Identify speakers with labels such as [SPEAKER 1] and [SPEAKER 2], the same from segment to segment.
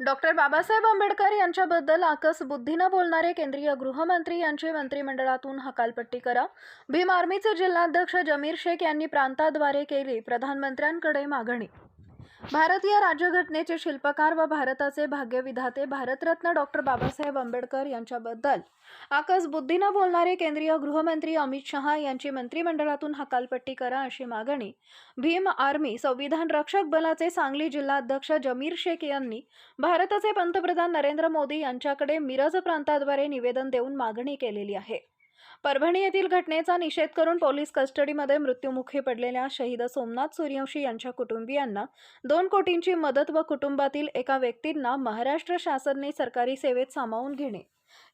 [SPEAKER 1] Doctor Babasaheb Ambedkar यांच्याबद्दल आकस बुद्धीनं बोलणारे केंद्रीय गृहमंत्री यांची मंत्रिमंडळातून हकालपट्टी करा. भीम आर्मीचे जिल्हाध्यक्ष जमीर शेख यांनी प्रांताद्वारे केली प्रधानमंत्र्यांकडे मागणी. भारतीय राज्यघटनेचे शिल्पकार व भारताचे भाग्यविधाते भारतरत्न डॉक्टर बाबासाहेब आंबेडकर यांच्याबद्दल आकस बुद्धीनं बोलणारे केंद्रीय गृहमंत्री अमित शहा यांची मंत्रिमंडळातून हकालपट्टी करा अशी मागणी भीम आर्मी संविधान रक्षक बलाचे सांगली जिल्हाध्यक्ष जमीर शेख यांनी भारताचे पंतप्रधान नरेंद्र मोदी यांच्याकडे मिरज प्रांताद्वारे निवेदन देऊन मागणी केलेली आहे. परभणी येथील घटनेचा निषेध करून पोलीस कस्टडीमध्ये मृत्युमुखी पडलेल्या शहीद सोमनाथ सूर्यवंशी यांच्या कुटुंबियांना दोन कोटींची मदत व कुटुंबातील एका व्यक्तींना महाराष्ट्र शासनने सरकारी सेवेत सामावून घेणे.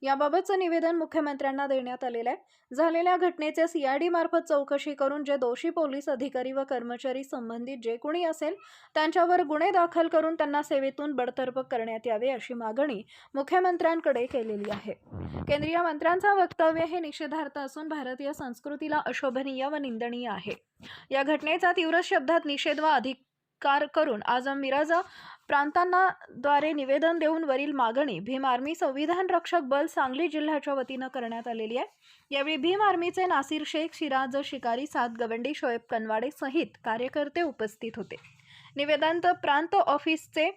[SPEAKER 1] याबाबतचं निवेदन मुख्यमंत्र्यांना देण्यात आलेलं आहे. झालेल्या घटनेचे सीआयडी मार्फत चौकशी करून जे दोषी पोलीस अधिकारी व कर्मचारी संबंधित जे कोणी असेल त्यांच्यावर गुन्हे दाखल करून त्यांना सेवेतून बडतर्फ करण्यात यावे अशी मागणी मुख्यमंत्र्यांकडे केलेली आहे. केंद्रीय मंत्र्यांचा वक्तव्य हे निषेधार्थ असून भारतीय संस्कृतीला अशोभनीय व निंदनीय आहे. या घटनेचा तीव्र शब्दात निषेध व अधिक कार करून आज मिरज प्रांतांना द्वारे निवेदन देऊन वरील मागणी भीम आर्मी संविधान रक्षक बल सांगली जिल्ह्याच्या वतीनं करण्यात आलेली आहे. यावेळी भीम आर्मीचे नासिर शेख शिराज शिकारी सात गवंडी शोएब कनवाडे सहित कार्यकर्ते उपस्थित होते. निवेदन प्रांत ऑफिसचे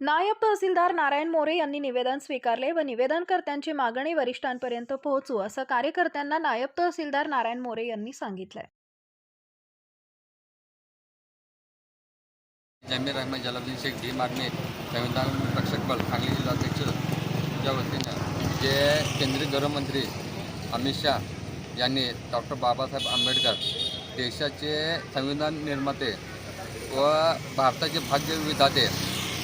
[SPEAKER 1] नायब तहसीलदार नारायण मोरे यांनी निवेदन स्वीकारले व निवेदनकर्त्यांची मागणी वरिष्ठांपर्यंत पोहोचू असं कार्यकर्त्यांना नायब तहसीलदार नारायण मोरे यांनी सांगितलंय.
[SPEAKER 2] जमीर अहमद जलालुद्दीन शेख भीम आर्मी संविधान रक्षक बल सांगली जिल्हाध्यक्ष या वतीनं. जे केंद्रीय गृहमंत्री अमित शाह यांनी डॉक्टर बाबासाहेब आंबेडकर देशाचे संविधान निर्माते व भारताचे भाग्य विधाते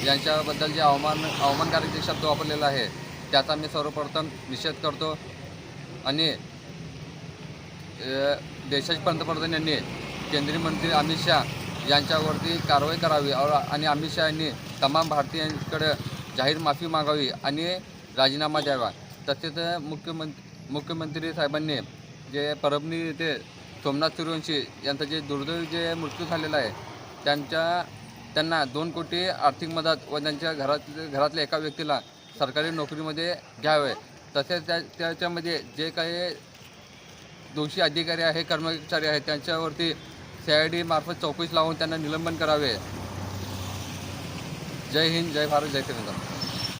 [SPEAKER 2] यांच्याबद्दल जे अवमान अवमानकारक जे शब्द वापरलेला आहे त्याचा मी सर्वप्रथम निषेध करतो. आणि देशाचे पंतप्रधान यांनी केंद्रीय मंत्री अमित शाह यांच्यावरती कारवाई करावी. आणि अमित शहांनी तमाम भारतीयांकडे जाहीर माफी मागावी आणि राजीनामा द्यावा. तसेच मुख्यमंत्री मुख्यमंत्री साहेबांनी जे परभणी येथे सोमनाथ सूर्यवंशी यांचा जे दुर्दैवी जे मृत्यू झालेला आहे त्यांच्या त्यांना दोन कोटी आर्थिक मदत व त्यांच्या घरात घरातल्या एका व्यक्तीला सरकारी नोकरीमध्ये घ्यावे. तसेच त्या त्याच्यामध्ये जे काही दोषी अधिकारी आहे कर्मचारी आहेत त्यांच्यावरती सी आय डी मार्फत चौकशी लावून त्यांना निलंबन करावे. जय हिंद जय भारत जय तिरंगा